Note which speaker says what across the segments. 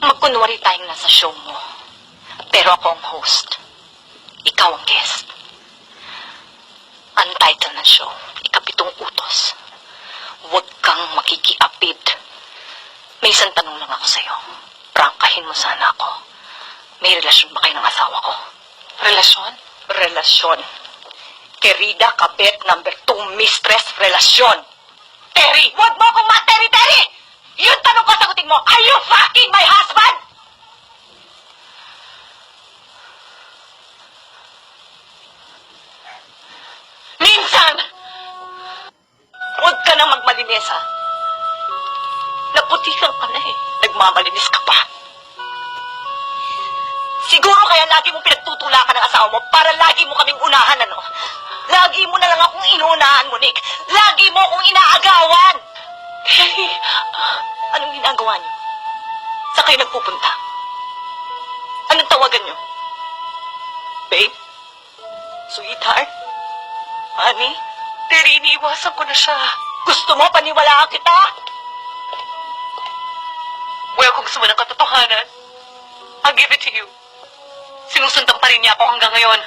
Speaker 1: Magkunwari tayong nasa show mo. Pero ako ang host. Ikaw ang guest. Ang title ng show, Ikapitong Utos. Huwag kang makikiapid. May isang tanong lang ako sa'yo. Prangkahin mo sana ako. May relasyon ba kayo ng asawa ko? Relasyon? Relasyon. Querida Kabet number two mistress relasyon. Terry! Huwag mo akong ma-Terry, Terry! Yung tanong ko sagutin mo, are you fucking my husband? Minsan! Huwag ka nang ha? Naputikan ka na eh. Nagmamalinis ka pa. Siguro kaya lagi mong pinagtutulakan ng asawa mo para lagi mo kaming unahan, ano? Lagi mo na lang akong inuunahan mo, Nick. Lagi mo akong inaagawan. Hey, anong ginagawa niyo? Sa kayo nagpupunta? Anong tawagan niyo? Babe? Sweetheart? Honey? Terry, iniiwasan ko na siya. Gusto mo paniwalaan kita? Well, kung gusto mo ng katotohanan, I'll give it to you. Sinusundan pa rin niya ako hanggang ngayon.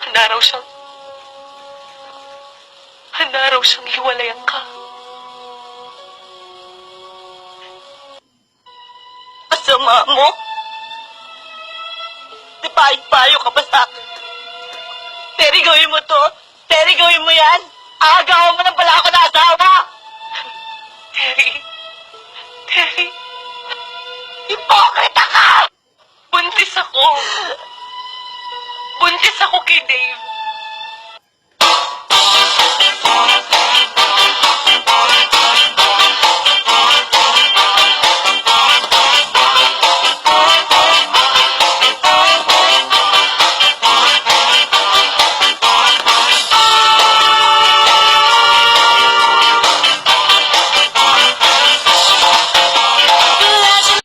Speaker 1: Handa raw siyang... Handa raw siyang hiwalayan ka. Masama mo? Di payo ka pa sa akin? Terry, gawin mo to. Terry, gawin mo yan. Agawan mo ng pala ako na asawa. Terry. Terry. Hipokrita ka! Buntis ako. Buntis ako kay Dave.